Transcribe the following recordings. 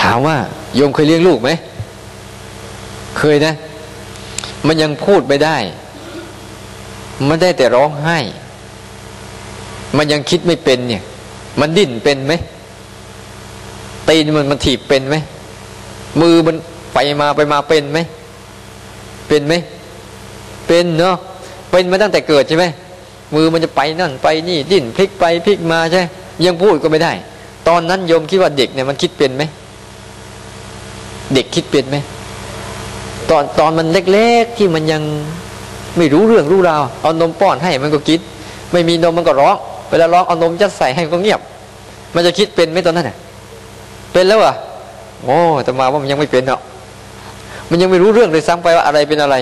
ถามว่าโยมเคยเลี้ยงลูกไหม เคยนะ มันยังพูดไม่ได้ มันได้แต่ร้องไห้ มันยังคิดไม่เป็นเนี่ย มันดิ้นเป็นไหมตีนมันมันถีบเป็นไหม มือมันไปมาไปมาเป็นไหม เป็นไหม เป็นเนาะ เป็นมาตั้งแต่เกิดใช่ไหม มือมันจะไปนั่นไปนี่ดิ้นพลิกไปพลิกมาใช่ ยังพูดก็ไม่ได้ ตอนนั้นโยมคิดว่าเด็กเนี่ยมันคิดเป็นไหม เด็กคิดเป็นไหมตอนตอนมันเล็กๆที่มันยังไม่รู้เรื่องรู้ราวเอานมป้อนให้มันก็คิด ไม่มีนมมันก็ร้องเวลาร้องเอานมจัดใส่ให้ก็เงียบ มันจะคิดเป็นไหมตอนนั้นน่ะเป็นแล้วอะโอ้แต่มาว่ามันยังไม่เป็นเนาะมันยังไม่รู้เรื่องเลยซ้ำไปว่าอะไรเป็นอะไร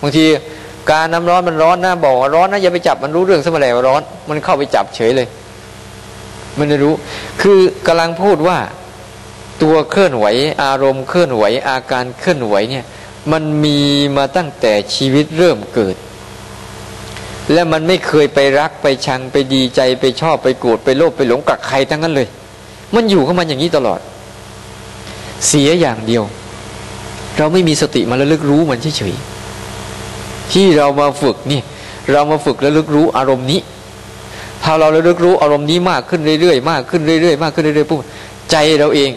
บางทีการน้ำร้อนมันร้อนนะบอกว่าร้อนนะอย่าไปจับมันรู้เรื่องสมัยแล้วร้อน มันเข้าไปจับเฉยเลย มันไม่รู้ คือกำลังพูดว่า ตัวเคลื่อนไหว อารมณ์เคลื่อนไหวอาการเคลื่อนไหวเนี่ยมันมีมาตั้งแต่ชีวิตเริ่มเกิด และมันไม่เคยไปรักไปชังไปดีใจไปชอบไปโกรธไปโลภไปหลงกับใครทั้งนั้นเลย มันอยู่กับมันอย่างนี้ตลอด เสียอย่างเดียว เราไม่มีสติมาระลึกรู้มันเฉยๆที่เรามาฝึกนี่เรามาฝึกระลึกรู้อารมณ์นี้ถ้าเราระลึกรู้อารมณ์นี้มากขึ้นเรื่อยๆมากขึ้นเรื่อยๆมากขึ้นเรื่อยๆปุ๊บใจเราเอง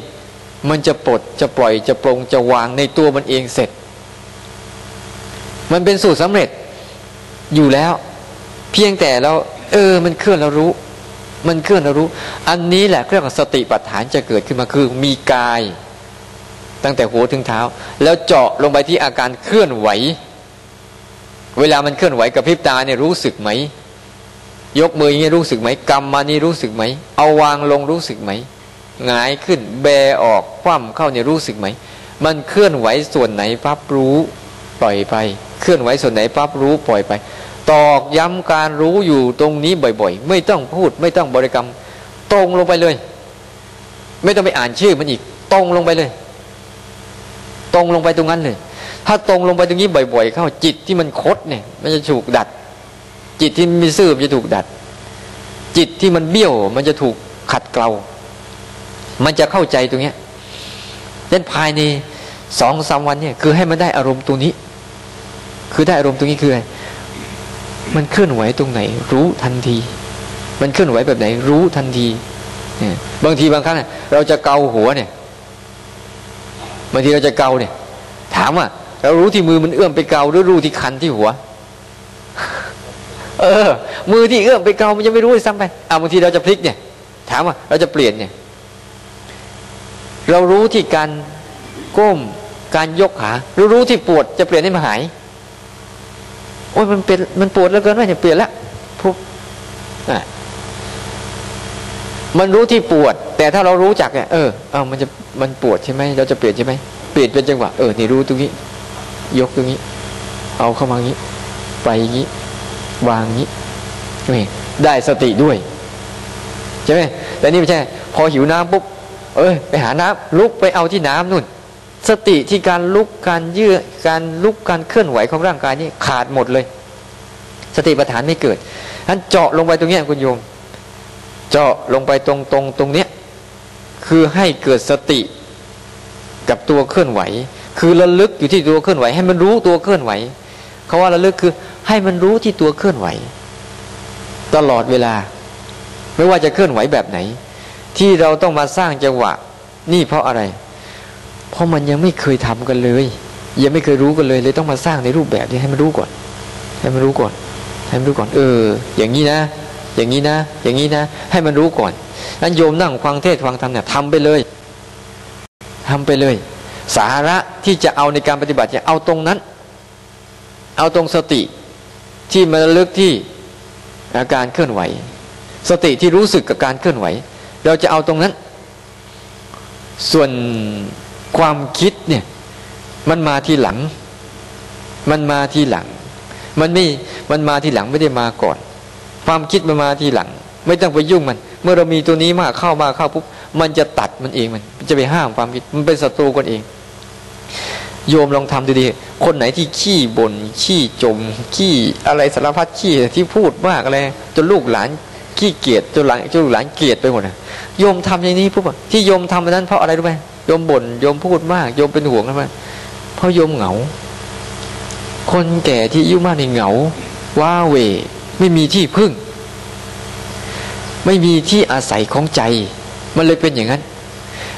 มันจะปลดจะปล่อยจะปรงจะวางในตัวมันเองเสร็จ มันเป็นสูตรสำเร็จอยู่แล้ว เพียงแต่เรา เออ มันเคลื่อนเรารู้ มันเคลื่อนเรารู้ อันนี้แหละเรื่องของสติปัฏฐานจะเกิดขึ้นมาคือมีกาย ตั้งแต่หัวถึงเท้า แล้วเจาะลงไปที่อาการเคลื่อนไหว เวลามันเคลื่อนไหวกับพริบตาเนี่ยรู้สึกไหมยกมืออย่างนี้รู้สึกไหมกำมานี่รู้สึกไหม เอาวางลงรู้สึกไหม หงายขึ้น แบออกคว่ำเข้าเนี่ยรู้สึกไหม มันเคลื่อนไหวส่วนไหนปั๊บรู้ปล่อยไป เคลื่อนไหวส่วนไหนปั๊บรู้ปล่อยไป ตอกย้ำการรู้อยู่ตรงนี้บ่อย ๆ ไม่ต้องพูด ไม่ต้องบริกรรม ตรงลงไปเลย ไม่ต้องไปอ่านชื่อมันอีก ตรงลงไปเลย ตรงลงไปตรงนั้นเลย ถ้าตรงลงไปตรงนี้บ่อย ๆ เข้าจิตที่มันคดเนี่ย มันจะถูกดัด จิตที่มีซื่อมันจะถูกดัดจิตที่มันเบี้ยวมันจะถูกขัดเกลา มันจะเข้าใจตรงเนี้ยเล่นภายในสองสามวันเนี่ย คือให้มันได้อารมณ์ตรงนี้ คือได้อารมณ์ตรงนี้คืออะไรมันเคลื่อนไหวตรงไหน รู้ทันที มันเคลื่อนไหวแบบไหน รู้ทันทีเนี่ยบางทีบางครั้งเราจะเกาหัวเนี่ยบางทีเราจะเกาเนี่ย ถามว่าเรารู้ที่มือมันเอื้อมไปเกาหรือรู้ที่คันที่หัว เออ มือที่เอื้อมไปเกามันจะไม่รู้ซ้ำไปอ่าบางทีเราจะพลิกเนี่ย ถามว่าเราจะเปลี่ยนเนี่ย เรารู้ที่การก้มการยกขารู้รู้ที่ปวดจะเปลี่ยนให้มันหาย โอ้ยมันเป็นมันปวดแล้วเกินไปเนี่ยเปลี่ยนแล้วพุบมันรู้ที่ปวด แต่ถ้าเรารู้จักเนี่ยเออเอามันจะมันปวดใช่ไหมเราจะเปลี่ยนใช่ไหมเปลี่ยนเป็นจังหวะเออนี่รู้ตรงนี้ ยกตรงนี้ เอาเข้ามางี้ ไปอย่างนี้ วางงี้นี่ได้สติด้วย ใช่ไหมแต่นี่ไม่ใช่ พอหิวน้ำปุ๊บ เอ้ยไปหาน้ำลุกไปเอาที่น้ำนู่น สติที่การลุกการยืดการลุกการเคลื่อนไหวของร่างกายนี่ขาดหมดเลย สติปัฏฐานไม่เกิดท่านเจาะลงไปตรงนี้คุณโยม เจาะลงไปตรงตรงตรงเนี้ยคือให้เกิดสติกับตัวเคลื่อนไหว คือระลึกอยู่ที่ตัวเคลื่อนไหว ให้มันรู้ตัวเคลื่อนไหวเขาว่าระลึกคือให้มันรู้ที่ตัวเคลื่อนไหว ตลอดเวลา ไม่ว่าจะเคลื่อนไหวแบบไหน ที่เราต้องมาสร้างจังหวะ นี่เพราะอะไร เพราะมันยังไม่เคยทำกันเลย ยังไม่เคยรู้กันเลยเลยต้องมาสร้างในรูปแบบนี้ให้มันรู้ก่อน ให้มันรู้ก่อน ให้มันรู้ก่อน เออ อย่างนี้นะ อย่างนี้นะ อย่างนี้นะ ให้มันรู้ก่อนนั้นโยมนั่งฟังเทศฟังธรรมเนี่ยทำไปเลยทำไปเลย สาระที่จะเอาในการปฏิบัติจะเอาตรงนั้น เอาตรงสติที่มาลึกที่อาการเคลื่อนไหว สติที่รู้สึกกับการเคลื่อนไหว เราจะเอาตรงนั้น ส่วนความคิดเนี่ย มันมาทีหลัง มันมาทีหลัง มันไม่มันมาทีหลังไม่ได้มาก่อน ความคิดมันมาทีหลัง ไม่ต้องไปยุ่งมัน เมื่อเรามีตัวนี้มากเข้ามาเข้าปุ๊บมันจะตัดมันเองมันจะไปห้ามความคิดมันเป็นศัตรูกันเอง โยมลองทำดูดิคนไหนที่ขี้บน่นขี้จมขี้อะไรสารพัดขี้ที่พูดมากอะไรจนลูกหลาน ขี้เกียจจนหลังจนหลานเกียจไปหมดนะโยมทำอย่างนี้ปุ๊บที่โยมทำนั้นเพราะอะไรรู้ไหมโยมบน่นโยมพูดมากโยมเป็นห่วงทำไมเพราะโยมเหงา คนแก่ที่อายุมากในเหงา ว้าเวไม่มีที่พึ่ง ไม่มีที่อาศัยของใจ มันเลยเป็นอย่างนั้น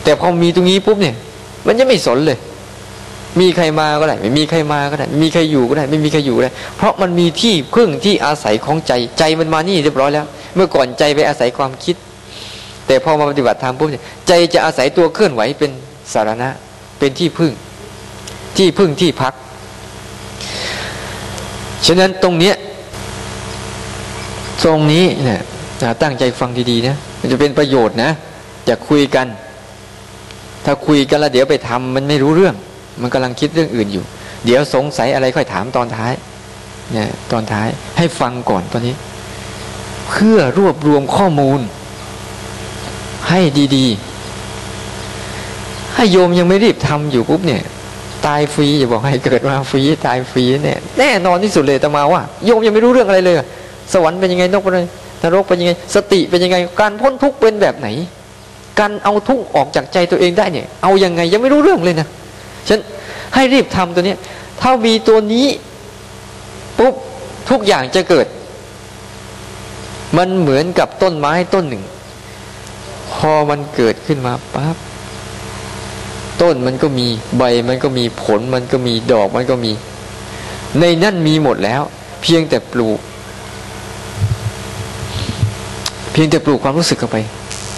แต่พอมีตรงนี้ปุ๊บเนี่ย มันจะไม่สนเลย มีใครมาก็ได้ ไม่มีใครมาก็ได้มีใครอยู่ก็ได้ ไม่มีใครอยู่ก็ได้เพราะมันมีที่พึ่งที่อาศัยของใจใจมันมานี่เรียบร้อยแล้ว เมื่อก่อนใจไปอาศัยความคิด แต่พอมาปฏิบัติธรรมปุ๊บใจจะอาศัยตัวเคลื่อนไหวเป็นสารณะ เป็นที่พึ่ง ที่พึ่งที่พัก ฉะนั้นตรงเนี้ยตรงนี้เนี่ยตั้งใจฟังดีๆนะมันจะเป็นประโยชน์นะจะคุยกัน ถ้าคุยกันแล้วเดี๋ยวไปทำมันไม่รู้เรื่อง มันกำลังคิดเรื่องอื่นอยู่ เดี๋ยวสงสัยอะไรค่อยถามตอนท้าย เนี่ย ตอนท้ายให้ฟังก่อนตอนนี้ เพื่อรวบรวมข้อมูล ให้ดีๆ ให้โยมยังไม่รีบทำอยู่ปุ๊บเนี่ย ตายฟรีอย่าบอกให้เกิดมาฟรีตายฟรีเนี่ยแน่นอนที่สุดเลยตมาว่าโยมยังไม่รู้เรื่องอะไรเลย สวรรค์เป็นยังไงนกเป็นยังไงนรกเป็นยังไง สติเป็นยังไง การพ้นทุกข์เป็นแบบไหน การเอาทุกข์ออกจากใจตัวเองได้เนี่ย เอาอยัางไงยังไม่รู้เรื่องเลยนะ ให้รีบทำตัวเนี้ยถ้ามีตัวนี้ปุ๊บทุกอย่างจะเกิด มันเหมือนกับต้นไม้ต้นหนึ่ง พอมันเกิดขึ้นมาปั๊บต้นมันก็มีใบมันก็มีผลมันก็มีดอกมันก็มี ในนั่นมีหมดแล้ว เพียงแต่ปลูก เพียงแต่ปลูกความรู้สึกเข้าไป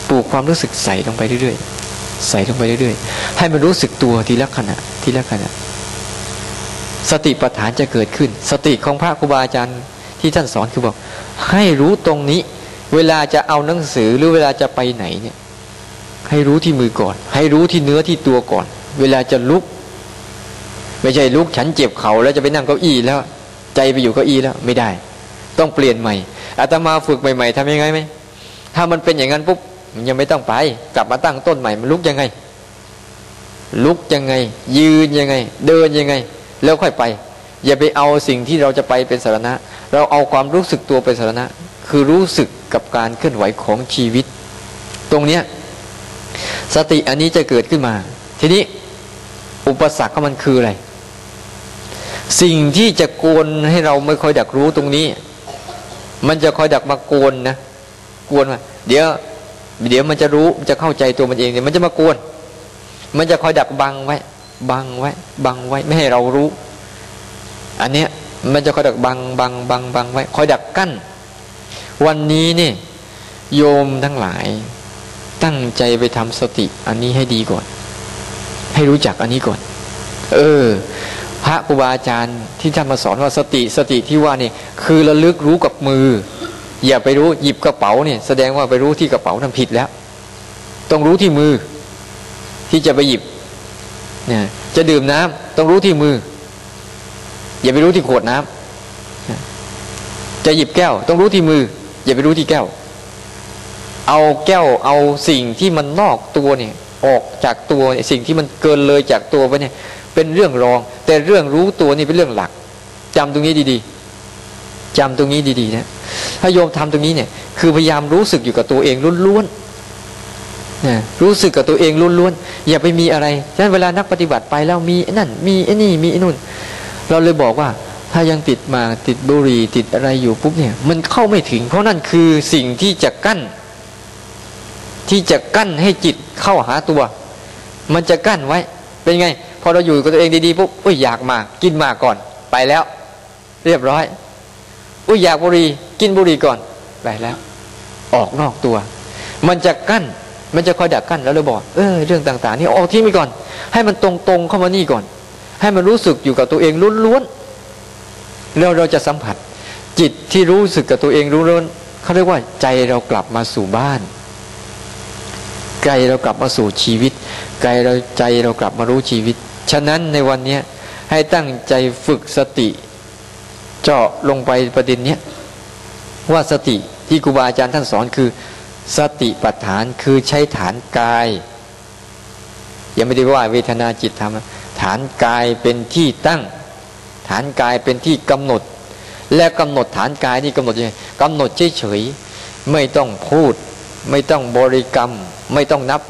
ปลูกความรู้สึกใส่ลงไปเรื่อยๆใส่ลงไปเรื่อยๆให้มันรู้สึกตัวทีละขณะ ทีละขณะสติปัฏฐานจะเกิดขึ้น สติของพระครูบาอาจารย์ที่ท่านสอนคือบอก ให้รู้ตรงนี้ เวลาจะเอาหนังสือหรือเวลาจะไปไหนเนี่ย ให้รู้ที่มือก่อน ให้รู้ที่เนื้อที่ตัวก่อน เวลาจะลุก ไม่ใช่ลุกฉันเจ็บเข่าแล้วจะไปนั่งเก้าอี้แล้ว ใจไปอยู่เก้าอี้แล้วไม่ได้ ต้องเปลี่ยนใหม่อาตมาฝึกใหม่ ๆทำยังไงไหมถ้ามันเป็นอย่างนั้นปุ๊บมันยังไม่ต้องไป กลับมาตั้งต้นใหม่มันลุกยังไง ลุกยังไง ยืนยังไง เดินยังไง แล้วค่อยไป อย่าไปเอาสิ่งที่เราจะไปเป็นสาระ เราเอาความรู้สึกตัวเป็นสาระ คือรู้สึกกับการเคลื่อนไหวของชีวิต ตรงเนี้ยสติอันนี้จะเกิดขึ้นมา ทีนี้อุปสรรคของมันคืออะไร สิ่งที่จะโกนให้เราไม่ค่อยดักรู้ตรงนี้ มันจะคอยดักมาโกนนะ กวนมาเดี๋ยว เดี๋ยวมันจะรู้มันจะเข้าใจตัวมันเองเนี่ยมันจะมากวน มันจะคอยดักบังไว้ บังไว้ บังไว้ ไม่ให้เรารู้ อันเนี้ยมันจะคอยดักบังบังบังบังไว้ คอยดักกั้น วันนี้นี่โยมทั้งหลาย ตั้งใจไปทำสติ อันนี้ให้ดีก่อน ให้รู้จักอันนี้ก่อน เออ พระครูบาอาจารย์ที่ท่านมาสอนว่าสติสติที่ว่านี่คือระลึกรู้กับมือ อย่าไปรู้หยิบกระเป๋าเนี่ยแสดงว่าไปรู้ที่กระเป๋าทำผิดแล้ว ต้องรู้ที่มือ ที่จะไปหยิบเนี่ยจะดื่มน้ำต้องรู้ที่มือ อย่าไปรู้ที่ขวดน้ำจะหยิบแก้ว ต้องรู้ที่มือ อย่าไปรู้ที่แก้ว เอาแก้วเอาสิ่งที่มันนอกตัวเนี่ยออกจากตัวสิ่งที่มันเกินเลยจากตัวไปเนี่ยเป็นเรื่องรอง แต่เรื่องรู้ตัวนี่เป็นเรื่องหลักจำตรงนี้ดีๆจำตรงนี้ดีๆนะถ้าโยมทำตรงนี้เนี่ย คือพยายามรู้สึกอยู่กับตัวเองล้วนๆ รู้สึกกับตัวเองล้วนๆอย่าไปมีอะไรฉะนั้นเวลานักปฏิบัติไปแล้วมีนั่น มีไอ้นี่มีไอ้นู่น เราเลยบอกว่า ถ้ายังติดมาติดบุหรี่ติดอะไรอยู่ปุ๊บเนี่ย มันเข้าไม่ถึง เพราะนั่นคือสิ่งที่จะกั้น ที่จะกั้นให้จิตเข้าหาตัว มันจะกั้นไว้ เป็นไง พอเราอยู่กับตัวเองดีๆปุ๊บอุ้ยอยากมากินมาก่อนไปแล้ว เรียบร้อย อุ้ยอยากบุหรี่กินบุหรี่ก่อนไปแล้ว ออกนอกตัว มันจะกั้น มันจะคอยดักกั้นแล้วเลยบอกเออเรื่องต่างๆนี่ออกที่ไปก่อน ให้มันตรงๆเข้ามานี่ก่อน ให้มันรู้สึกอยู่กับตัวเองล้วนๆแล้วเราจะสัมผัส จิตที่รู้สึกกับตัวเองล้วนเขาเรียกว่าใจเรากลับมาสู่บ้านใจเรากลับมาสู่ชีวิตใจเราใจเรากลับมารู้ชีวิต ฉะนั้นในวันนี้ให้ตั้งใจฝึกสติ เจาะลงไปประเด็นเนี้ยว่าสติที่ครูบาอาจารย์ท่านสอนคือ สติปัฏฐานคือใช้ฐานกาย ยังไม่ได้ว่าเวทนาจิตธรรมฐานกายเป็นที่ตั้ง ฐานกายเป็นที่กำหนด และกำหนดฐานกายนี่กำหนดยังไงกำหนดเฉยเฉยไม่ต้องพูด ไม่ต้องบริกรรม ไม่ต้องนับ